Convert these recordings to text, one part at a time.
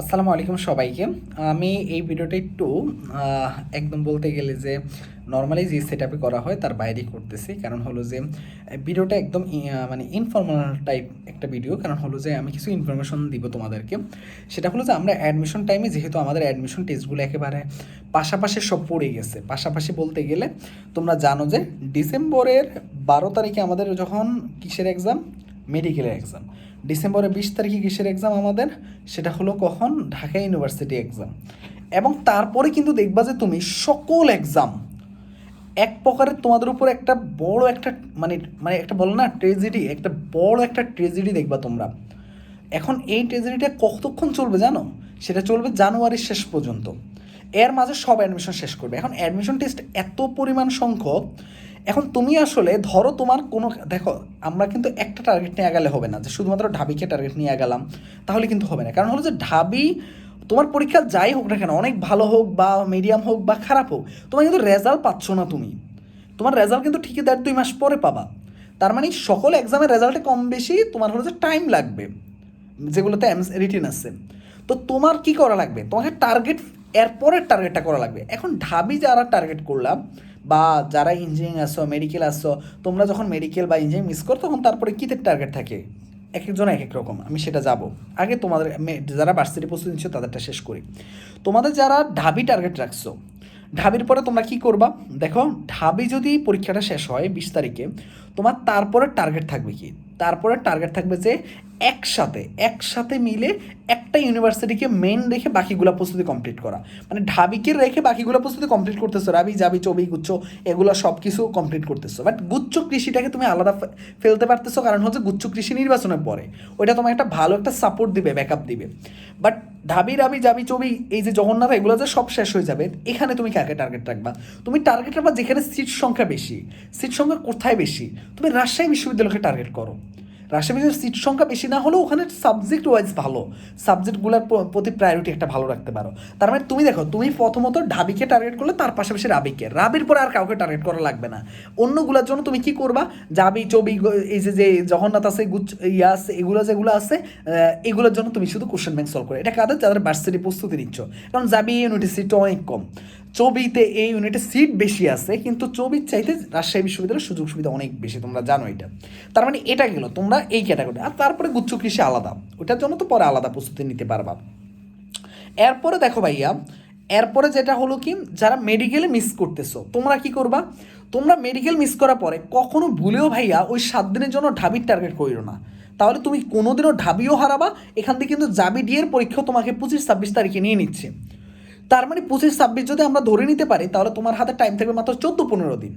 আসসালামু আলাইকুম সবাইকে। আমি এই ভিডিওটা একটু একদম বলতে গেলে যে নর্মালি যে সেট করা হয় তার বাইরেই করতেছি। কারণ হলো যে, ভিডিওটা একদম মানে ইনফর্মাল টাইপ একটা ভিডিও কারণ হলো যে আমি কিছু ইনফরমেশন দিব তোমাদেরকে। সেটা হলো যে আমরা অ্যাডমিশন টাইমে যেহেতু আমাদের অ্যাডমিশন টেস্টগুলো একেবারে পাশাপাশি সব পড়ে গেছে। পাশাপাশি বলতে গেলে তোমরা জানো যে ডিসেম্বরের বারো তারিখে আমাদের যখন কিসের এক্সাম মেডিকেলের এক্সাম ডিসেম্বরের বিশ তারিখে কিসের এক্সাম আমাদের? সেটা হলো কখন? ঢাকা ইউনিভার্সিটি এক্সাম এবং তারপরে কিন্তু দেখবা যে তুমি সকল এক্সাম এক প্রকারের তোমাদের উপর একটা বড় একটা মানে মানে একটা বলো না ট্রেজেডি একটা বড় একটা ট্রেজেডি দেখবা তোমরা। এখন এই ট্রেজেডিটা কতক্ষণ চলবে জানো? সেটা চলবে জানুয়ারির শেষ পর্যন্ত। এর মাঝে সব অ্যাডমিশন শেষ করবে। এখন অ্যাডমিশন টেস্ট এত পরিমাণ সংখ্যক এখন তুমি আসলে ধরো তোমার কোনো, দেখো, আমরা কিন্তু একটা টার্গেট নিয়ে আগালে হবে না, যে শুধুমাত্র ঢাবিকে টার্গেট নিয়ে আগালাম, তাহলে কিন্তু হবে না। কারণ হলো যে ঢাবি, তোমার পরীক্ষা যাই হোক না কেন, অনেক ভালো হোক বা মিডিয়াম হোক বা খারাপ হোক, তোমার কিন্তু রেজাল্ট পাচ্ছ না তুমি। তোমার রেজাল্ট কিন্তু ঠিকই দেড় দুই মাস পরে পাবা। তার মানে সকল এক্সামের রেজাল্টে কম বেশি তোমার হলো যে টাইম লাগবে, যেগুলোতে রিটিন আছে। তো তোমার কি করা লাগবে? তোমাকে টার্গেট এরপরের টার্গেটটা করা লাগবে। এখন ঢাবি যারা টার্গেট করলাম বা যারা ইঞ্জিনিয়ারিং আসো মেডিকেল আসো তোমরা যখন মেডিকেল বা ইঞ্জিনিয়ারিং মিস করো, তখন তারপরে কীতে টার্গেট থাকে? এক একজন এক এক রকম, আমি সেটা যাব। আগে তোমাদের যারা ভার্সিটি প্রস্তুতি নিচ্ছ, তাদেরটা শেষ করি। তোমাদের যারা ঢাবি টার্গেট রাখছো, ঢাবির পরে তোমরা কি করবা? দেখো, ঢাবি যদি পরীক্ষাটা শেষ হয় বিশ তারিখে, তোমার তারপরে টার্গেট থাকবে কি? তারপরে টার্গেট থাকবে যে একসাথে একসাথে মিলে একটা ইউনিভার্সিটিকে মেন রেখে বাকিগুলো প্রস্তুতি কমপ্লিট করা। মানে ঢাবিকে রেখে বাকিগুলো প্রস্তুতি কমপ্লিট করতেছো, রাবি যাবি চবি, গুচ্ছ, এগুলো সব কিছু কমপ্লিট করতেছো। বাট গুচ্ছ কৃষিটাকে তুমি আলাদা ফেলতে পারতেছো, কারণ হচ্ছে গুচ্ছ কৃষি নির্বাচনের পরে ওইটা তোমার একটা ভালো একটা সাপোর্ট দিবে ব্যাকআপ দিবে। বাট ঢাবি, রাবি যাবি চবি, এই যে জগন্নাথ, এগুলো যে সব শেষ হয়ে যাবে, এখানে তুমি কাকে টার্গেট রাখবা? তুমি টার্গেট রাখবা যেখানে সিট সংখ্যা বেশি। সিট সংখ্যা কোথায় বেশি? তুমি রাজশাহী বিশ্ববিদ্যালয়কে টার্গেট করো। বিশ্ববিদ্যালয়ের সিট সংখ্যা বেশি না হলেও ওখানে সাবজেক্ট ওয়াইজ ভালো। সাবজেক্টগুলোর প্রতি প্রায়োরিটি একটা ভালো রাখতে পারো। তার মানে তুমি দেখো, তুমি প্রথমত ঢাবিকে টার্গেট করলে তার পাশাপাশি রাবিকে। রাবির পরে আর কাউকে টার্গেট করা লাগবে না। অন্যগুলোর জন্য তুমি কি করবা? যাবি, চবি এই যে যে জগন্নাথ আছে গুচ্ছ ইয়া আছে, এগুলো যেগুলো আছে এগুলোর জন্য তুমি শুধু কোশ্চেন ব্যাংক সলভ করে। এটা কাদের? যাদের ভার্সিটি প্রস্তুতি নিচ্ছ। কারণ যাবি ইউনিটি সিটটা অনেক কম। চবিতে এই ইউনিটে সিট বেশি আছে, কিন্তু চবির চাইতে রাজশাহী বিশ্ববিদ্যালয়ের সুযোগ সুবিধা অনেক বেশি, তোমরা জানো এটা। তার মানে এটা গেল, তোমরা এই ক্যাটাগরি আর তারপরে গুচ্ছ কৃষি আলাদা। ওটার জন্য তো পরে আলাদা প্রস্তুতি নিতে পারবা। এরপরে দেখো ভাইয়া, এরপরে যেটা হলো কি, যারা মেডিকেলে মিস করতেছো, তোমরা কি করবা? তোমরা মেডিকেল মিস করার পরে কখনো ভুলেও ভাইয়া ওই সাত দিনের জন্য ঢাবির টার্গেট করিও না। তাহলে তুমি কোনোদিনও ঢাবিও হারাবা, এখান থেকে কিন্তু জাবি ডিয়ের পরীক্ষাও তোমাকে পঁচিশ, ছাব্বিশ তারিখে নিয়ে নিচ্ছে। তার মানে পঁচিশ ছাব্বিশ যদি আমরা ধরে নিতে পারি, তাহলে তোমার হাতে টাইম থাকবে মাত্র চোদ্দ পনেরো দিন।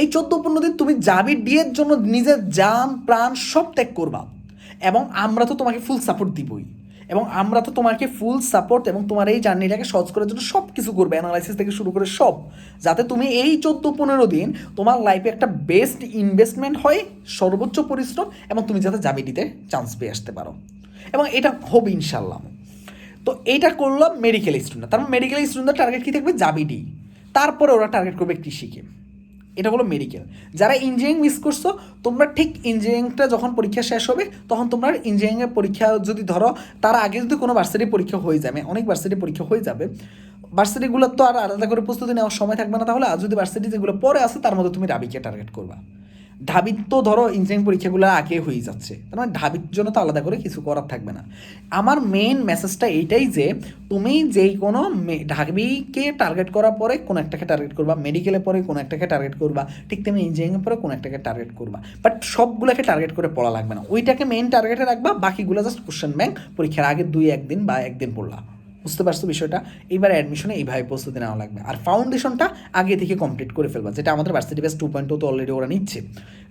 এই চোদ্দ পনেরো দিন তুমি জাবি ডিয়ের জন্য নিজের জান, প্রাণ সব ত্যাগ করবা এবং আমরা তো তোমাকে ফুল সাপোর্ট দিবই। এবং আমরা তো তোমাকে ফুল সাপোর্ট এবং তোমার এই জার্নিটাকে সহজ করার জন্য সব কিছু করবে অ্যানালাইসিস থেকে শুরু করে সব, যাতে তুমি এই চোদ্দ পনেরো দিন তোমার লাইফে একটা বেস্ট ইনভেস্টমেন্ট হয়, সর্বোচ্চ পরিশ্রম এবং তুমি যাতে জাবিটিতে চান্স পেয়ে আসতে পারো। এবং এটা হবে ইনশাল্লাহ তো এইটা করলাম মেডিকেল স্টুডেন্ট তার মেডিকেল স্টুডেন্টের টার্গেট কী থাকবে? জাবিডি তারপরে ওরা টার্গেট করবে কৃষিকে। এটা হলো মেডিকেল যারা ইঞ্জিনিয়ারিং মিস করছ, তোমরা ঠিক ইঞ্জিনিয়ারিংটা যখন পরীক্ষা শেষ হবে, তখন তোমরা ইঞ্জিনিয়ারিংয়ের পরীক্ষা যদি ধরো, তার আগে যদি কোনো ভার্সিটি পরীক্ষা হয়ে যাবে অনেক ভার্সিটি পরীক্ষা হয়ে যাবে ভার্সিটিগুলোর তো আর আলাদা করে প্রস্তুতি নেওয়ার সময় থাকবে না, তাহলে আর যদি ভার্সিটি যেগুলো পরে আসে তার মধ্যে তুমি রাবিকে টার্গেট করবা। ঢাবির তো ধরো ইঞ্জিনিয়ারিং পরীক্ষাগুলো আগে হয়ে যাচ্ছে। তার মানে ঢাবির জন্য তো আলাদা করে কিছু করার থাকবে না। আমার মেন মেসেজটা এইটাই যে, তুমি যেই কোনো ঢাবিকে টার্গেট করার পরে কোনো একটাকে টার্গেট করবা মেডিকেলের পরে কোনো একটাকে টার্গেট করবা, ঠিক তেমনি ইঞ্জিনিয়ারিংয়ের পরে কোনো একটাকে টার্গেট করবা। বাট সবগুলোকে টার্গেট করে পড়া লাগবে না। ওইটাকে মেন টার্গেটে রাখবা, বাকিগুলো জাস্ট কোশ্চেন ব্যাংক পরীক্ষার আগে দুই, একদিন বা একদিন পড়লা। বুঝতে পারছ বিষয়টা? এইবার অ্যাডমিশনে এইভাবে প্রস্তুতি নেওয়া লাগবে। আর ফাউন্ডেশনটা আগে থেকে কমপ্লিট করে ফেলবা, যেটা আমাদের varsity base two point two তো অলরেডি ওরা নিচ্ছে।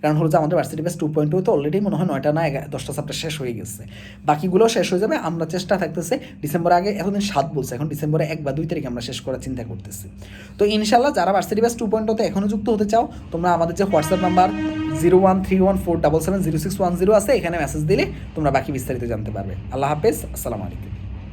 কারণ হলো যে আমাদের varsity base two point two তো অলরেডি মনে হয় নয়টা না দশটা সাবটা শেষ হয়ে গেছে। বাকিগুলো শেষ হয়ে যাবে, আমরা চেষ্টা থাকতেছে ডিসেম্বর আগে, এতদিন সাত বলছে, এখন ডিসেম্বরে এক বা দুই তারিখে আমরা শেষ করার চিন্তা করতেছি। তো ইনশাল্লাহ যারা ভার্সিটি বেস টু পয়েন্ট তো এখনও যুক্ত হতে চাও, তোমরা আমাদের যে WhatsApp number zero one three one four double seven zero six one zero আছে, এখানে মেসেজ দিলে তোমরা বাকি বিস্তারিত জানতে পারবে। আল্লাহ হাফেজ, আসসালামু আলাইকুম।